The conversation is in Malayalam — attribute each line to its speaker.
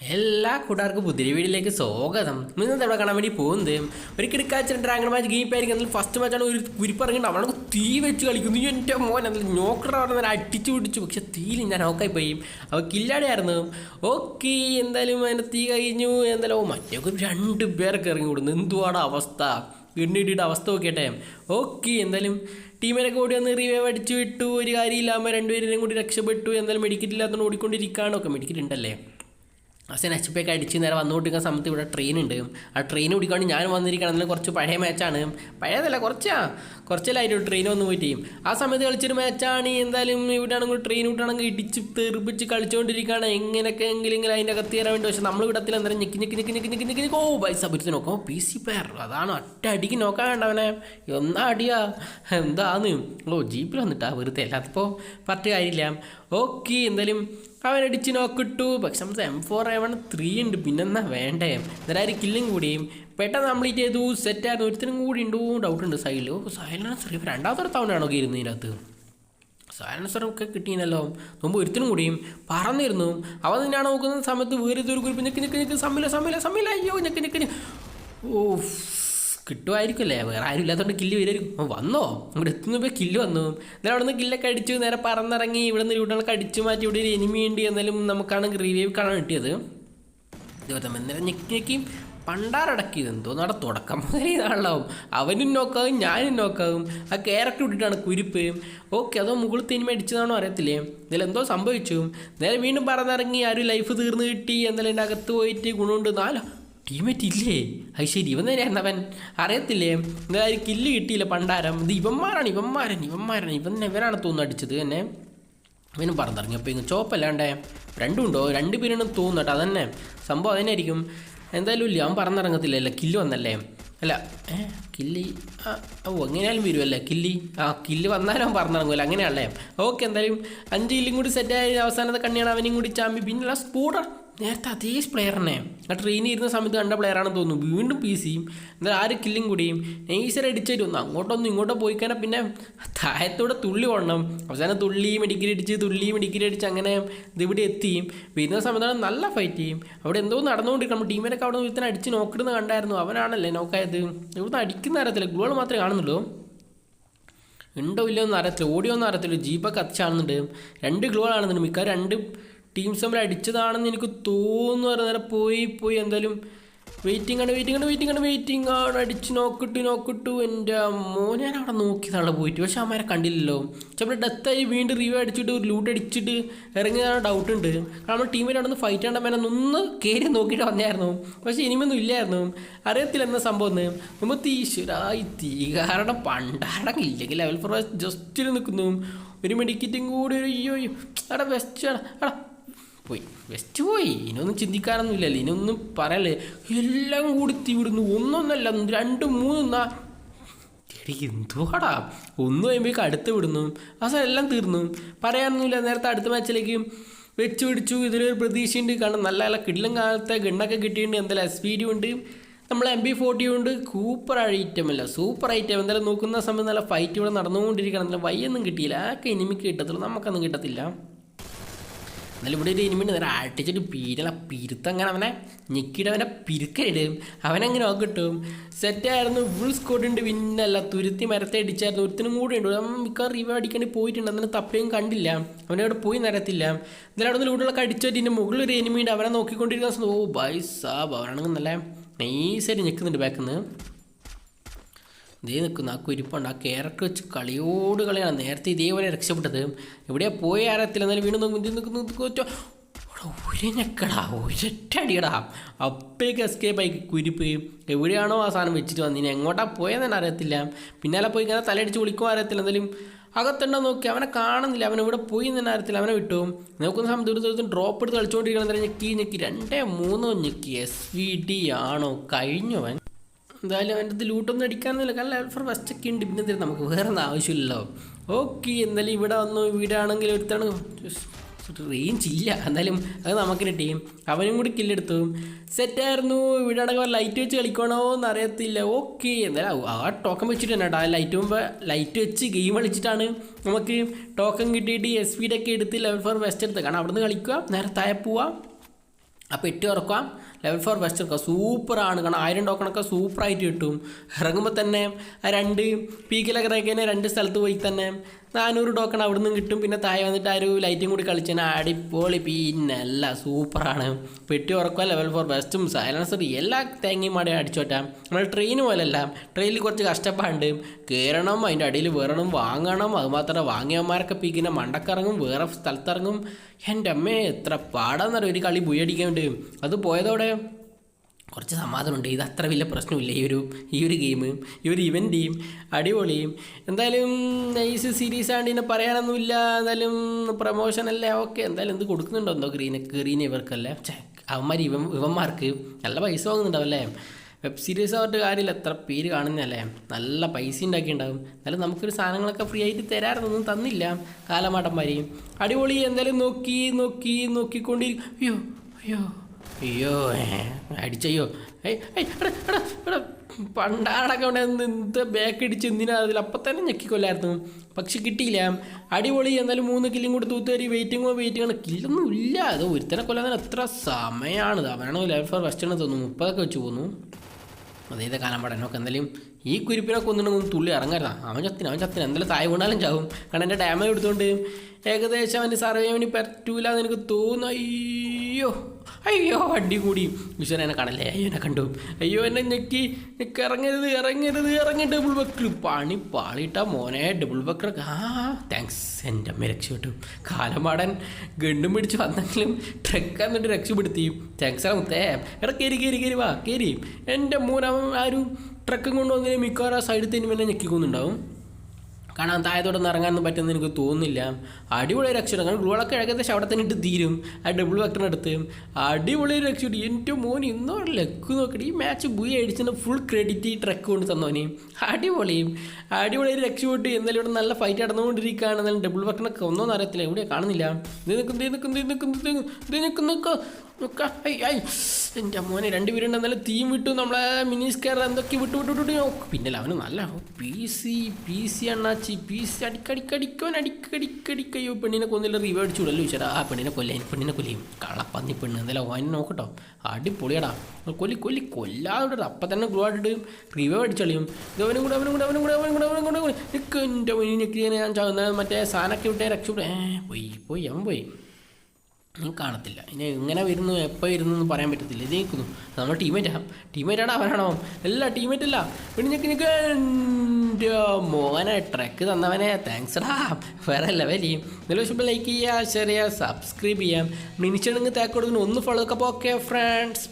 Speaker 1: എല്ലാ കൂട്ടുകാർക്കും പുതിയ വീഡിയോയിലേക്ക് സ്വാഗതം. ഇന്നത്തെ ഇവിടെ കാണാൻ വേണ്ടി പോകുന്നത്? ഒരു കിടക്കാച്ച ഡ്രാഗൺ മാച്ച് ഗെയിം ആയിരിക്കും. അതിൽ ഫസ്റ്റ് മാച്ചാണ് ഒരു കുരിപ്പിറങ്ങിയിട്ട് അവനൊക്കെ തീ വെച്ച് കളിക്കുന്നു. എന്റെ മോൻ അതിൽ നോക്കറ പറഞ്ഞാൽ അടിച്ചു പിടിച്ചു. പക്ഷെ തീയിൽ ഞാൻ നോക്കായി പോയി. അവ കില്ലാടിയായിരുന്നു. ഓക്കെ എന്തായാലും അതിന്റെ തീ കഴിഞ്ഞു. എന്തായാലും ഓ മറ്റേ രണ്ട് പേർക്ക് ഇറങ്ങി വിടുന്നു എന്തുവാണ് അവസ്ഥ? എണ്ണിട്ടിട്ട് അവസ്ഥ നോക്കിയട്ടെ. ഓക്കെ എന്തായാലും ടീമിനൊക്കെ ഓടി വന്ന് റിവൈവ് അടിച്ചു വിട്ടു. ഒരു കാര്യമില്ലാமல் രണ്ടുപേരും കൂടി രക്ഷപ്പെട്ടു. എന്തായാലും മെഡിക്കറ്റ് ഇല്ലാത്തതുകൊണ്ട് ഓടിക്കൊണ്ടിരിക്കുകയാണോ ഒക്കെ മെഡിക്കറ്റ് ഉണ്ടല്ലേ അസൻ എച്ച് പി ഒക്കെ അടിച്ച് നേരെ വന്നുകൊണ്ടിരിക്കുന്ന സമയത്ത് ഇവിടെ ട്രെയിൻ ഉണ്ട് ആ ട്രെയിൻ ഓടിക്കൊണ്ട് ഞാൻ വന്നിരിക്കണം അതിൽ കുറച്ച് പഴയ മാച്ചാണ്. പഴയതല്ല കുറച്ചാ. കുറച്ചല്ലായിട്ട് ട്രെയിൻ വന്ന് പോയിട്ട്. ആ സമയത്ത് കളിച്ചൊരു മാച്ചാണ്. എന്തായാലും ഇവിടെ ആണെങ്കിൽ ട്രെയിൻ വിട്ടാണെങ്കിൽ ഇടിച്ച് തെറിപ്പിച്ച് കളിച്ചുകൊണ്ടിരിക്കുകയാണ് എങ്ങനെയൊക്കെ എങ്കിലും അതിന്റെ അകത്ത് കയറാൻ വേണ്ടി. പക്ഷേ നമ്മൾ ഇവിടത്തിൽ എന്തായാലും ഞെക്കി ഞെക്കി ഞെക്കി ഞെക്കി ഞെക്കി ഞെക്കി. ഓ പൈസ പിടിച്ച് നോക്കാം. പി സി പേർ അതാണ് ഒറ്റ അടിക്ക് നോക്കാൻ വേണ്ടവനെ എന്നാ അടിയാ? എന്താന്ന്? ഓ ജീപ്പിൽ വന്നിട്ടാ വെറുതെ. അല്ലാത്തപ്പോൾ പറഞ്ഞ കാര്യമില്ല. ഓക്കെ എന്തായാലും അവനടിച്ച് നോക്കിട്ടു. പക്ഷെ നമ്മൾ എം ഫോർ എവൺ ത്രീ ഉണ്ട്. പിന്നെന്നാ വേണ്ടേ? എന്തായാലും കില്ലും കൂടിയും. പെട്ടെന്ന് കംപ്ലീറ്റ് ചെയ്തു. സെറ്റ് സെറ്റായിരുന്നു ഒരുത്തിനും കൂടി ഉണ്ടോ. ഡൗട്ട് ഉണ്ട്. സൈഡിൽ ഓ സൈലൻസർ. രണ്ടാമത്തെ തവണയാണോ ഇരുന്നതിനകത്ത് സൈലൻസറൊക്കെ കിട്ടിയല്ലോ മുമ്പ് ഒരുത്തിനും കൂടിയും പറന്നിരുന്നു. അവൻ തന്നെയാണ് നോക്കുന്ന സമയത്ത് വേറെ ഒരു ഗ്രൂപ്പ് ഞെക്കി ഞെക്കി ഞെക്കി സമ്മില സമ്മില സമ്മില. അയ്യോ ഞെക്കി ഞെക്കി. ഓ കിട്ടുമായിരിക്കുമല്ലേ? വേറെ ആരും ഇല്ലാത്തതുകൊണ്ട് കില്ല് വരും. വന്നോ? ഇവിടെ എത്തുന്നപ്പോൾ കില്ല് വന്നു. എന്നാലും അവിടെ നിന്ന് കില്ലൊക്കെ അടിച്ചു നേരെ പറന്നിറങ്ങി ഇവിടെ നിന്ന് ഇവിടെ അടിച്ചു മാറ്റി ഇവിടെ ഒരു എനിമി ഉണ്ട് എന്നാലും നമുക്കാണെങ്കിൽ റിവ്യൂ കാണാൻ കിട്ടിയത്. ഇതുപോലെ അന്നേരം ഞെക്കി ഞെക്കി പണ്ടാറടക്കിയത് എന്തോ നട തുടക്കം മുതലേ ഇതാണല്ലോ. അവനും നോക്കാവും ഞാനും നോക്കാവും. ആ ക്യാരക്ടർ ഇട്ടിട്ടാണ് കുരിപ്പ്. ഓക്കെ അതോ മുകളിൽ തിന്മ അടിച്ചതാണോ അറിയത്തില്ലേ? ഇതിൽ എന്തോ സംഭവിച്ചു. നേരെ വീണ്ടും പറന്നിറങ്ങി ആരും ലൈഫ് തീർന്നു കിട്ടി. എന്നാലും എന്റെ അകത്ത് പോയിട്ട് ഗുണമുണ്ട്. നാലോ? ടീമേറ്റ് ഇല്ലേ ശരി ഇവൻ തന്നെയായിരുന്നു അവൻ. അറിയത്തില്ലേ? എന്തായാലും കില്ല് കിട്ടിയില്ല പണ്ടാരം. ഇത് ഇവന്മാരാണ് ഇവന്മാരൻ ഇവന്മാരാണ്. ഇവൻ ഇവരാണ് തോന്നുന്നു അടിച്ചത് എന്നെ ഇവനും പറഞ്ഞിറങ്ങി. അപ്പോൾ ഇങ്ങ് ചോപ്പല്ലാണ്ടേ രണ്ടും ഉണ്ടോ? രണ്ട് പേരാണ് തോന്നുന്നു അതന്നെ സംഭവം അതന്നെയായിരിക്കും എന്തായാലും ഇല്ല? അവൻ പറഞ്ഞിറങ്ങത്തില്ലല്ലോ. കില്ല് വന്നല്ലേ? അല്ല ഏ? കില്ലി ആ ഓ എങ്ങനെയാലും വരുമല്ലേ കില്ലി ആ കില്ല് വന്നാലും അവൻ പറഞ്ഞിറങ്ങുമല്ലോ അങ്ങനെയാണല്ലേ? ഓക്കെ എന്തായാലും അഞ്ച് കില്ലും കൂടി സെറ്റായി അവസാനത്തെ കണ്ണിയാണ് അവനും കൂടി ചാമ്പി. പിന്നെ സ്പൂഡർ നേരത്തെ അതേ പ്ലെയറിനെ ആ ട്രെയിനിൽ ഇരുന്ന സമയത്ത് കണ്ട പ്ലെയറാണെന്ന് തോന്നുന്നു. വീണ്ടും പി സിയും എന്നാൽ ആര് കില്ലും കൂടിയും. നെയ്സർ അടിച്ചു ഒന്ന് അങ്ങോട്ടൊന്നും ഇങ്ങോട്ടോ പോയി കഴിഞ്ഞാൽ പിന്നെ താഴത്തോടെ തുള്ളി ഓടണം. അവസാനം തുള്ളി മെഡിക്കൽ അടിച്ച് തുള്ളി മെഡിക്കൽ അടിച്ച് അങ്ങനെ ഇതിവിടെ എത്തിയും. വരുന്ന സമയത്താണ് നല്ല ഫൈറ്റ് ചെയ്യും. അവിടെ എന്തോ നടന്നുകൊണ്ടിരിക്കണം. നമ്മൾ ടീമിനൊക്കെ അവിടെ ഒരുത്തനെ അടിച്ച് നോക്കിടുന്ന കണ്ടായിരുന്നു. അവനാണല്ലേ നോക്കായത്. ഇവിടുന്ന് അടിക്കുന്ന അറിയത്തില്ല ഗോൾ മാത്രമേ കാണുന്നുള്ളൂ. ഉണ്ടോ ഇല്ലയോ എന്ന് അറിയത്തില്ല. ഓടിയോ എന്ന് അറിയത്തില്ല. ജീപ്പൊക്കെ അച്ചാണെന്നുണ്ട് രണ്ട് ഗ്ലോ ആണെന്നുണ്ട്. മിക്ക രണ്ട് ടീംസ് തമ്മിൽ അടിച്ചതാണെന്ന് എനിക്ക് തോന്നുന്നു. പറഞ്ഞ നേരം പോയി പോയി എന്തായാലും വെയിറ്റിംഗ് ആണ് വെയിറ്റിംഗ് ആണ് വെയിറ്റിംഗ് ആണ് വെയിറ്റിംഗ് ആണ്. അടിച്ച് നോക്കിട്ടു നോക്കിട്ടു എന്റെ മോനെ ഞാൻ അവിടെ നോക്കിയതാണ് പോയിട്ട്. പക്ഷെ അമ്മേരെ കണ്ടില്ലല്ലോ. ചിലപ്പോൾ ഡെത്തായി വീണ്ടും റിവ്യൂ അടിച്ചിട്ട് ഒരു ലൂട്ട് അടിച്ചിട്ട് ഇറങ്ങിയതാണ് ഡൗട്ട് ഉണ്ട്. കാരണം ടീമിൽ അവിടെ നിന്ന് ഫൈറ്റ് ചെയ്യേണ്ട അമ്മേനെ ഒന്ന് കയറി നോക്കിയിട്ട് വന്നായിരുന്നു പക്ഷെ ഇനിമൊന്നും ഇല്ലായിരുന്നു. അറിയത്തില്ല എന്ന സംഭവം എന്ന്. നമ്മൾ തീശ്വരായി തീ. കാരണം പണ്ടാടം ഇല്ലെങ്കിൽ ലെവൽ ഫോർ ജസ്റ്റിൽ നിൽക്കുന്നു. ഒരു മെഡിക്കറ്റും കൂടി ഒരു അയ്യോ അയ്യോ. ബെസ്റ്റ് വെസ്റ്റ് എടാ പോയി. വെസ്റ്റ് പോയി ഇനൊന്നും ചിന്തിക്കാനൊന്നുമില്ലല്ലോ ഇനൊന്നും പറയല്ലേ എല്ലാം കൂടി തീവിടുന്നു. ഒന്നൊന്നല്ല രണ്ടും മൂന്നും നാ എടി എന്തുവാടാ? ഒന്ന് കഴിയുമ്പോഴേക്കും അടുത്ത് വിടുന്നു. അവസാനം എല്ലാം തീർന്നു. പറയാനൊന്നുമില്ല. നേരത്തെ അടുത്ത മാച്ചിലേക്ക് വെച്ച് പിടിച്ചു. ഇതിലൊരു പ്രതീക്ഷയുണ്ട്. കാരണം നല്ല നല്ല കിടിലും കാലത്തെ ഗണ്ണൊക്കെ കിട്ടിയിട്ടുണ്ട്. എന്തായാലും എസ് പി ഡി ഉണ്ട്. നമ്മൾ എം ബി ഫോർട്ടി ഉണ്ട്. സൂപ്പർ ഐറ്റം അല്ല. സൂപ്പർ ഐറ്റം എന്തായാലും നോക്കുന്ന സമയത്ത് നല്ല ഫൈറ്റ് ഇവിടെ നടന്നുകൊണ്ടിരിക്കണം വൈ ഒന്നും കിട്ടിയില്ല. ആക്കെ ഇനിമിക്ക് കിട്ടത്തുള്ളൂ. നമുക്കൊന്നും കിട്ടത്തില്ല. എന്നാലും ഇവിടെ ഒരു എനിമിണ്ട് നേരെ അടിച്ചിട്ട് പീരള പിരുത്തങ്ങനെ അവനെ ഞെക്കിയിട്ട് അവനെ പിരുക്കലിടും. അവനങ്ങനെ നോക്കിട്ടും സെറ്റായിരുന്നു ഫുൾ സ്കോഡുണ്ട് പിന്നല്ല തുരുത്തി മരത്തെ അടിച്ചായിരുന്നു ഒരുത്തിനും കൂടെ ഉണ്ട്. അവൻ മിക്ക റിവ അടിക്കേണ്ടി പോയിട്ടുണ്ട്. അന്നേരം തപ്പയും കണ്ടില്ല. അവനെ അവിടെ പോയി നിരത്തില്ല എന്നാലും അവിടെ നിന്ന് ലൂട്ടുകളൊക്കെ അടിച്ചിട്ട് ഇതിന്റെ മുകളിൽ ഒരു എനിമിയുണ്ട് അവനെ നോക്കിക്കൊണ്ടിരിക്കുന്ന ഓ ബൈസാബ് അവനാണെങ്കിൽ നല്ല നൈസായിട്ട് ഞെക്കുന്നുണ്ട് ബാക്കിൽ നിന്ന് ഇതേ നിൽക്കുന്നു. ആ കുരിപ്പുണ്ട്. ആ ക്യാരക്ടർ വെച്ച് കളിയോട് കളിയാണ്. നേരത്തെ ഇതേപോലെ രക്ഷപ്പെട്ടത്. എവിടെയാ പോയ ആരത്തില്ല എന്നാലും വീണ്ടും നിൽക്കുന്നു. ഒരു ഞെക്കടാ. ഒരൊറ്റ അടിയടാ അപ്പേക്ക് എസ്കേപ്പ് ആയി. കുരിപ്പ് എവിടെയാണോ ആ സാധനം വെച്ചിട്ട് വന്നിനി എങ്ങോട്ടാ പോയെന്ന് തന്നെ അറിയത്തില്ല. പിന്നാലെ പോയി ഇങ്ങനെ തലയടിച്ച് വിളിക്കുമോ അറിയത്തില്ല എന്തായാലും അകത്തുണ്ടോ നോക്കി. അവനെ കാണുന്നില്ല. അവൻ ഇവിടെ പോയി എന്ന് തന്നെ അറിയത്തില്ല. അവനെ വിട്ടു. നോക്കുന്ന സമയത്ത് ഒരു ദിവസം ഡ്രോപ്പ് എടുത്ത് കളിച്ചുകൊണ്ടിരിക്കണം ഞെക്കി ഞെക്കി. രണ്ടേ മൂന്നോ ഞെക്കി. എസ് വി ഡി ആണോ? കഴിഞ്ഞവൻ. എന്തായാലും അവന്റെ അടുത്ത് ലൂട്ടൊന്നും അടിക്കാനൊന്നുമില്ല കാരണം അൽഫർ ഫോർ ഫസ്റ്റ് ഒക്കെ ഉണ്ട്. പിന്നെ എന്തിനാ? നമുക്ക് വേറെ ഒന്നും ആവശ്യമില്ലല്ലോ. ഓക്കെ എന്തായാലും ഇവിടെ വന്നു. വീടാണെങ്കിൽ ഒരുത്താണ് റേഞ്ച് ഇല്ല. എന്തായാലും അത് നമുക്ക് ടീം അവനും കൂടി കില്ലെടുത്തു സെറ്റായിരുന്നു ഇവിടെ ആണെങ്കിൽ ലൈറ്റ് വെച്ച് കളിക്കണോ എന്ന് അറിയത്തില്ല. ഓക്കെ എന്തായാലും ആ ടോക്കൺ വെച്ചിട്ട് തന്നെ കേട്ടോ ആ ലൈറ്റ് മുമ്പ് ലൈറ്റ് വെച്ച് ഗെയിം കളിച്ചിട്ടാണ് നമുക്ക് ടോക്കൺ കിട്ടിയിട്ട് എസ് ഒക്കെ എടുത്ത് ലെവൽ ഫോർ വെസ്റ്റ് എടുത്ത്. കാരണം അവിടെ നിന്ന് കളിക്കുക നേരെ താഴെ പോവാം അപ്പോൾ എട്ട് തുറക്കാം ലെവൽ ഫോർ വെസ്റ്റ് ഒക്കെ സൂപ്പറാണ്. കാരണം ആയിരം ടോക്കണൊക്കെ സൂപ്പറായിട്ട് കിട്ടും. ഇറങ്ങുമ്പോൾ തന്നെ രണ്ട് പീക്കിലൊക്കെ തന്നെ രണ്ട് സ്ഥലത്ത് പോയി തന്നെ നാനൂറ് ടോക്കൺ അവിടെ നിന്നും കിട്ടും. പിന്നെ താഴെ വന്നിട്ട് ആ ഒരു ലൈറ്റും കൂടി കളിച്ചാൽ അടിപൊളി. പിന്നല്ല സൂപ്പറാണ് പെട്ടി ഉറക്കുക ലെവൽ ഫോർ ബെസ്റ്റും സൈലൻസർ എല്ലാ തേങ്ങയും മാടി അടിച്ചോട്ടാം നമ്മൾ ട്രെയിൻ പോലല്ല. ട്രെയിനിൽ കുറച്ച് കഷ്ടപ്പാടുണ്ട്. കയറണം അതിന്റെ അടിയിൽ വേറണം വാങ്ങണം. അത് വാങ്ങിയന്മാരൊക്കെ വാങ്ങിയവന്മാരൊക്കെ പീക്കിനെ മണ്ടക്കിറങ്ങും വേറെ സ്ഥലത്തിറങ്ങും. എന്റെ അമ്മേ എത്ര പാടാന്നറിയാം? ഒരു കളി ബുയടിക്കാൻ വേണ്ടി അത് പോയതോടെ കുറച്ച് സമാധാനമുണ്ട്. ഇത് അത്ര വലിയ പ്രശ്നമില്ല. ഈ ഒരു ഈ ഒരു ഗെയിം ഈ ഒരു ഇവന്റെയും അടിപൊളിയും. എന്തായാലും നൈസ് സീരീസ് ആണ്ട് ഇതിനെ പറയാനൊന്നുമില്ല. എന്തായാലും പ്രൊമോഷൻ അല്ലേ? ഓക്കെ എന്തായാലും എന്ത് കൊടുക്കുന്നുണ്ടോ എന്തോ ഗ്രീന് ഗ്രീൻ ഇവർക്കല്ലേ? ചേ അവന്മാർ ഇവൻ ഇവന്മാർക്ക് നല്ല പൈസ വാങ്ങുന്നുണ്ടാവല്ലേ വെബ് സീരീസ് ആയിട്ട് കാര്യമില്ല എത്ര പേര് കാണുന്നതല്ലേ? നല്ല പൈസ ഉണ്ടാക്കിയിട്ടുണ്ടാവും. എന്നാലും നമുക്കൊരു സാധനങ്ങളൊക്കെ ഫ്രീ ആയിട്ട് തരാറൊന്നും തന്നില്ല. കാലമാട്ടന്മാരെയും അടിപൊളി. എന്തായാലും നോക്കി നോക്കി നോക്കിക്കൊണ്ടിരിക്കും. അയ്യോ അയ്യോ. അയ്യോ അടിച്ചയ്യോ. പണ്ടാടൊക്കെ അവിടെ എന്ത് ബാക്ക് അടിച്ച് എന്തിനാ അതിൽ അപ്പം തന്നെ ഞെക്കിക്കൊല്ലായിരുന്നു. പക്ഷെ കിട്ടിയില്ല. അടിപൊളി എന്നാലും മൂന്ന് കില്ലും കൂടി തൂത്തുകയറി വെയിറ്റിങ്ങോ വെയിറ്റിങ്ങോ കില്ലൊന്നും ഇല്ല. അത് ഒരുത്തനെ കൊല്ലാൻ എത്ര സമയമാണ് അവനാണ് ലെവൽ ഫോർ വെസ്റ്റ് ആണ് തോന്നുന്നു. മുപ്പതൊക്കെ വെച്ച് പോന്നു. അതേത് കാലം പടനൊക്കെ എന്തായാലും ഈ കുരിപ്പിനെ കൊന്നിട്ടുണ്ടെങ്കിൽ തുള്ളി ഇറങ്ങരുതാ. അവൻ ചത്തിന് അവൻ ചത്തിന്. എന്തായാലും താഴെ വീണാലും ചാവും. കാരണം എന്റെ ഡാമേജ് എടുത്തുകൊണ്ട് ഏകദേശം അവന്റെ സർവേ അവന് വേണ്ടി പറ്റൂല എന്ന് എനിക്ക് തോന്നുന്നു. അയ്യോ. അയ്യോ വണ്ടി കൂടി വിശ്വൻ എന്നെ കാണല്ലേ? അയ്യോ എന്നെ കണ്ടു. അയ്യോ എന്നെ ഞെക്കി. ഞെക്ക് ഇറങ്ങരുത് ഇറങ്ങരുത് ഇറങ്ങി ഡബിൾ ബക്കർ പണി പാളിയിട്ട മോനെ ഡബിൾ ബക്കർ ആ താങ്ക്സ് എന്റെ അമ്മ രക്ഷപ്പെട്ടു. കാലമാടൻ ഗണ്ടും പിടിച്ച് വന്നെങ്കിലും ട്രക്ക് എന്നിട്ട് രക്ഷപ്പെടുത്തി. താങ്ക്സ് ആ മുത്തേ. എടാ കയറി കയറി കയറി വാ കയറി എന്റെ മൂന്നാമൻ ആരും ട്രക്കും കൊണ്ടുവന്നതിന് മിക്കവാറും ആ സൈഡിൽ തന്നെ എന്നെ ഞെക്കിക്കൊന്നുണ്ടാവും. കാരണം താഴത്തോട്ടൊന്നും ഇറങ്ങാനൊന്നും പറ്റുമെന്ന് എനിക്ക് തോന്നുന്നില്ല. അടിപൊളി രക്ഷണം കാരണം ഗ്ലൂളൊക്കെ ഏകദേശം അവിടെ തന്നെ ഇട്ട് തീരും. ആ ഡബിൾ വെക്ടറിനടുത്ത് അടിപൊളി രക്ഷപ്പെട്ടു എന്റെ മോൻ ഇന്നോ ലക്ക് നോക്കട്ടെ. ഈ മാച്ച് ബുയി അടിച്ചിട്ട് ഫുൾ ക്രെഡിറ്റ് ഈ ട്രക്ക് കൊണ്ട് തന്നോനെ അടിപൊളിയും അടിപൊളി രക്ഷപ്പെട്ടു എന്നാലും ഇവിടെ നല്ല ഫൈറ്റ് നടന്നുകൊണ്ടിരിക്കുകയാണ്. എന്നാലും ഡബിൾ വെക്ടറിനൊക്കെ ഒന്നും അറിയത്തില്ല. എവിടെയാണ് കാണുന്നില്ല. ഇത് നിൽക്കും നിൽക്കും നിൽക്കും നിൽക്കും നിൽക്കും എന്റെ മോനെ രണ്ട് പേരുണ്ട് എന്നാലും തീം വിട്ടു. നമ്മളെ മിനി സ്കെയർ എന്തൊക്കെ വിട്ടു വിട്ടു വിട്ടു. പിന്നെ അവന് നല്ല പി സി പി സി അണ്ണാച്ചി പി സി അടിക്കടിക്കടിക്കോൻ അടിക്കടിക്കടിക്കയ്യോ പെണ്ണിനെ കൊന്നില്ല റിവേ അടിച്ചു വിടല്ലോ ചേട്ടാ ആ പെണ്ണിനെ കൊല്ലേ പെണ്ണിനെ കൊല്ലിയും കള്ളപ്പന്നി പെണ്ണ്. എന്തായാലും ഓൻ നോക്കട്ടോ. അടിപൊളിയടാ. കൊല്ലി കൊല്ലി കൊല്ലാതെ. അപ്പം തന്നെ ഗ്ലൂ ആയിട്ട് റിവ അടിച്ചളിയും. ഇത് അവനും കൂടെ അവനും കൂടെ അവനും കൂടെ അവനും കൂടെ അവനും കൂടെ നിൽക്കും എന്റെ മുന്നിൽ ഞാൻ ചാവുന്ന മറ്റേ സാധനമൊക്കെ വിട്ടേ രക്ഷപ്പെട്ടു ഏ പോയി പോയി അവൻ പോയി. കാണത്തില്ല. ഇനി എങ്ങനെ വരുന്നു എപ്പോൾ വരുന്നു എന്ന് പറയാൻ പറ്റത്തില്ല. ഇത് നിൽക്കുന്നു. നമ്മൾ ടീമേറ്റാ ടീമേറ്റാണ് അല്ല ടീമേറ്റ് അല്ല പിന്നെ ഞെക്ക് ഞെക്ക് എന്റെ മോനെ ട്രക്ക് തന്നവനെ താങ്ക്സ് ഡാ വേറെ ലെവലി നല്ല വിഷയം ലൈക്ക് ചെയ്യുക ഷെയർ ചെയ്യുക സബ്സ്ക്രൈബ് ചെയ്യാം. മിനിച്ചണെങ്കിൽ തേക്ക് കൊടുക്കുന്നു. ഒന്ന് ഫോളോ ഒക്കെ അപ്പോൾ ഓക്കെ ഫ്രണ്ട്സ്